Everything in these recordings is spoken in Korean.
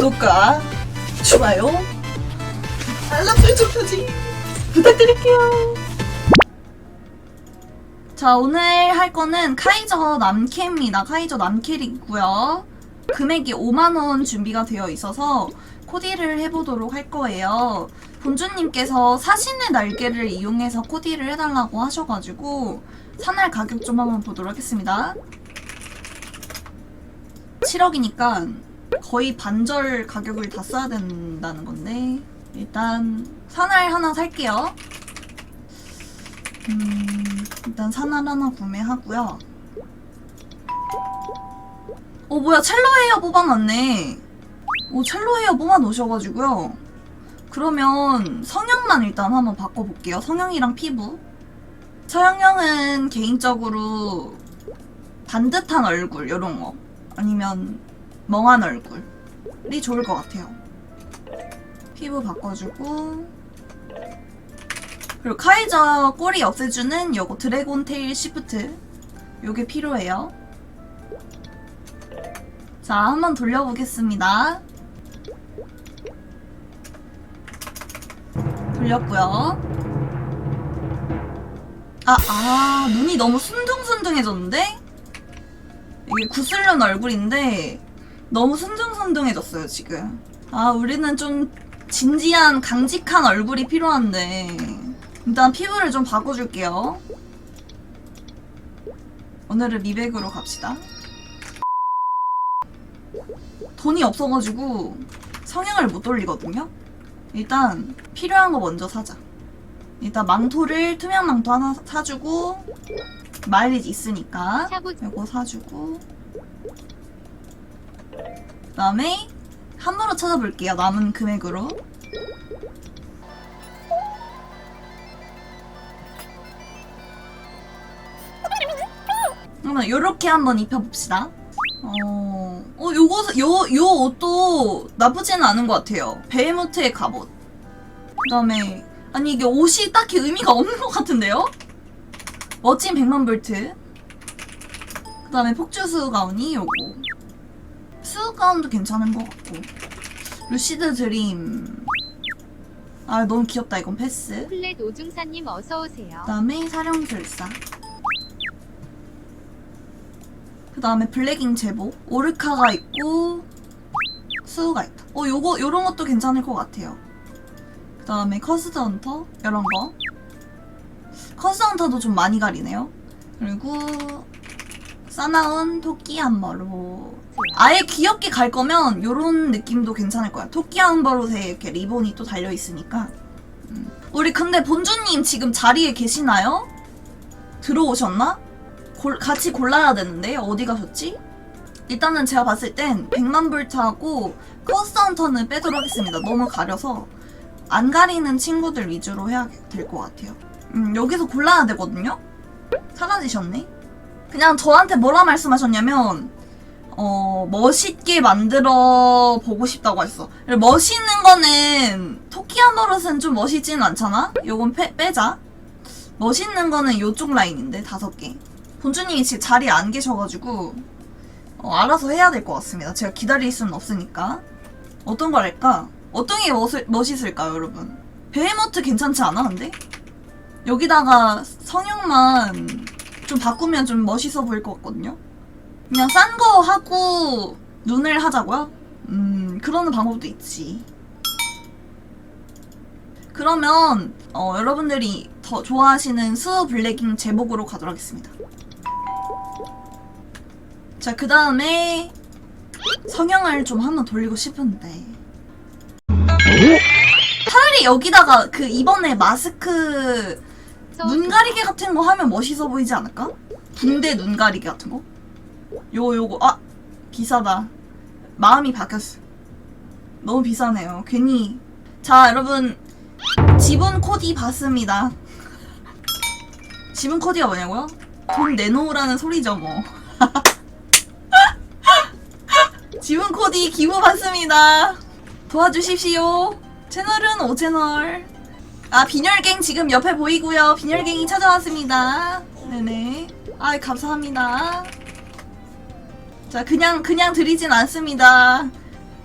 구독과 좋아요, 알람 설정까지 부탁드릴게요. 자, 오늘 할 거는 카이저 남캐입니다. 카이저 남캐이고요. 금액이 5만원 준비가 되어 있어서 코디를 해보도록 할 거예요. 본주님께서 사신의 날개를 이용해서 코디를 해달라고 하셔가지고 사날 가격 좀 한번 보도록 하겠습니다. 7억이니까 거의 반절 가격을 다 써야 된다는 건데 일단 사날 하나 살게요. 음, 일단 사날 하나 구매하고요. 어 뭐야 첼로 헤어 뽑아놨네. 오 첼로 헤어 뽑아놓으셔가지고요. 그러면 성형만 일단 한번 바꿔볼게요. 성형이랑 피부. 서영형은 개인적으로 반듯한 얼굴 이런 거 아니면 멍한 얼굴이 좋을 것 같아요. 피부 바꿔주고 그리고 카이저 꼬리 없애주는 요거 드래곤 테일 시프트 요게 필요해요. 자 한번 돌려보겠습니다. 돌렸고요. 아, 아, 눈이 너무 순둥순둥해졌는데? 이게 구슬른 얼굴인데, 너무 순둥순둥해졌어요, 지금. 아, 우리는 좀 진지한, 강직한 얼굴이 필요한데, 일단 피부를 좀 바꿔줄게요. 오늘은 미백으로 갑시다. 돈이 없어가지고, 성형을 못 돌리거든요? 일단, 필요한 거 먼저 사자. 일단 망토를 투명 망토 하나 사주고 마일리지 있으니까 이거 사주고 그 다음에 함부로 찾아볼게요 남은 금액으로. 그러면 요렇게 한번 입혀봅시다. 어, 어 요거 요, 요 옷도 나쁘지는 않은 것 같아요. 베헤모트의 갑옷. 그 다음에 아니 이게 옷이 딱히 의미가 없는 것 같은데요? 멋진 백만 볼트. 그 다음에 폭주수 가운이 요거 수우 가운도 괜찮은 것 같고. 루시드 드림. 아 너무 귀엽다 이건 패스. 플랫 오중사님 어서 오세요. 그 다음에 사령술사. 그 다음에 블랙잉 제복 오르카가 있고 수우가 있다. 어 요거 요런 것도 괜찮을 것 같아요. 그 다음에 커스드 헌터 이런 거. 커스드 헌터도 좀 많이 가리네요. 그리고 싸나운 토끼 한버로 아예 귀엽게 갈 거면 요런 느낌도 괜찮을 거야 토끼 한버롯에 이렇게 리본이 또 달려 있으니까 우리 근데 본주님 지금 자리에 계시나요? 들어오셨나? 골- 같이 골라야 되는데 어디 가셨지? 일단은 제가 봤을 땐 백만불트하고 커스헌터는 빼도록 하겠습니다. 너무 가려서 안 가리는 친구들 위주로 해야 될 것 같아요. 음, 여기서 골라야 되거든요? 사라지셨네? 그냥 저한테 뭐라 말씀하셨냐면 어, 멋있게 만들어 보고 싶다고 했어. 멋있는 거는 토끼한 버릇은 좀 멋있지는 않잖아? 요건 빼, 빼자. 멋있는 거는 요쪽 라인인데 다섯 개. 본주님이 지금 자리에 안 계셔가지고 어, 알아서 해야 될 것 같습니다. 제가 기다릴 수는 없으니까. 어떤 걸 할까? 어떤 게 멋을, 멋있을까요, 여러분? 베헤모트 괜찮지 않아, 근데? 여기다가 성형만 좀 바꾸면 좀 멋있어 보일 것 같거든요? 그냥 싼 거 하고 눈을 하자고요? 음, 그러는 방법도 있지. 그러면 어, 여러분들이 더 좋아하시는 스우 블랙잉 제목으로 가도록 하겠습니다. 자, 그 다음에 성형을 좀 한번 돌리고 싶은데 차라리 여기다가 그 이번에 마스크 눈 가리개 같은 거 하면 멋있어 보이지 않을까? 붕대 눈 가리개 같은 거? 요거 요거. 아 비싸다. 마음이 바뀌었어. 너무 비싸네요. 괜히. 자 여러분. 지분 코디 봤습니다. 지분 코디가 뭐냐고요? 돈 내놓으라는 소리죠 뭐. 지분 코디 기부 받습니다. 도와주십시오. 채널은 5채널. 아 빈혈갱 지금 옆에 보이고요. 빈혈갱이 찾아왔습니다. 네네. 아 감사합니다 자 그냥 그냥 드리진 않습니다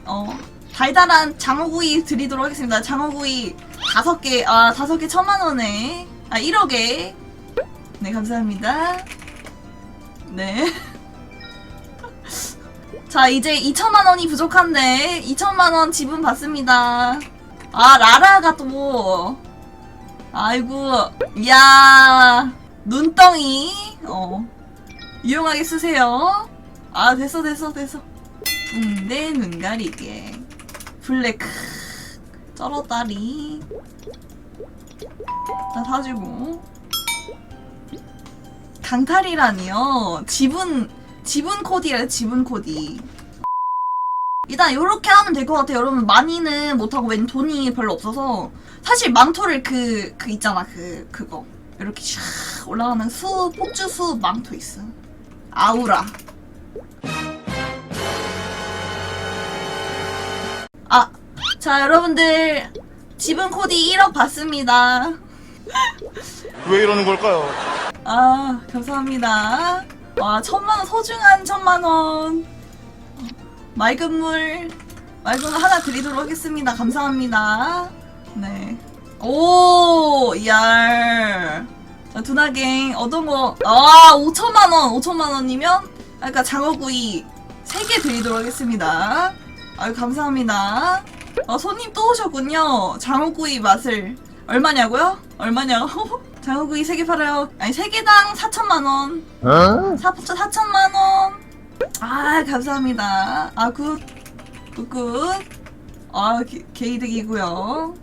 어 달달한 장어구이 드리도록 하겠습니다. 장어구이 다섯 개, 아, 다섯 개 천만 원에, 아, 1억에. 네, 감사합니다. 네. 자, 이제 2천만 원이 부족한데, 2천만 원 지분 받습니다. 아, 라라가 또, 아이고, 이야, 눈덩이, 어, 이용하게 쓰세요. 아, 됐어, 됐어, 됐어. 붕대 눈 가리개. 블랙, 크, 쩔어다리. 다 사주고. 강탈이라니요. 지분, 지분 코디래, 지분 코디. 일단 요렇게 하면 될 것 같아요. 여러분 많이는 못하고 왠 돈이 별로 없어서 사실 망토를 그, 그 있잖아. 그, 그거. 이렇게 샥 올라가는 수, 폭주 수 망토 있어. 아우라. 아, 자, 여러분들. 지분 코디 1억 받습니다. 왜 이러는 걸까요? 아, 감사합니다. 와, 천만 원, 소중한 천만 원. 맑은 물, 맑은 물 하나 드리도록 하겠습니다. 감사합니다. 네. 오, 얄. 자, 두나갱, 어떤 거, 아, 5천만 원, 5천만 원이면, 아까 장어구이 3개 드리도록 하겠습니다. 아유, 감사합니다. 어, 손님 또 오셨군요. 장어구이 맛을. 얼마냐고요? 얼마냐고? 장어구이 3개 팔아요. 아니, 3개당 4천만 원. 어? 4, 4천만 원. 아, 감사합니다. 아, 굿. 굿, 굿. 아, 개, 개이득이고요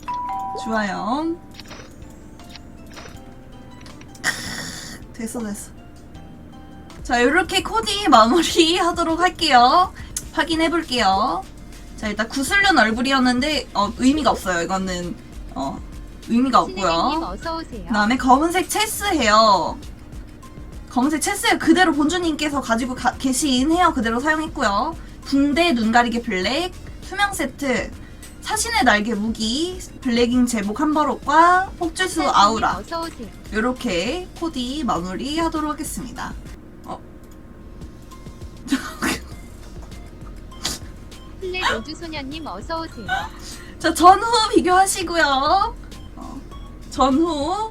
좋아요. 크, 됐어, 됐어. 자, 이렇게 코디 마무리 하도록 할게요. 확인해 볼게요. 자, 일단 구슬륜 얼굴이었는데, 어, 의미가 없어요. 이거는, 어, 의미가 없고요. 그 다음에 검은색 체스 헤어. 검은색 체스 헤어 그대로 본주님께서 가지고 가- 계신 헤어 그대로 사용했고요. 붕대 눈 가리개 블랙, 투명 세트, 사신의 날개 무기, 블랙잉 제복 한버릇과 폭주수 아우라. 이렇게 코디 마무리 하도록 하겠습니다. 어, 플레 로즈 소녀님 어서 오세요. 자 전후 비교하시고요. 어, 전후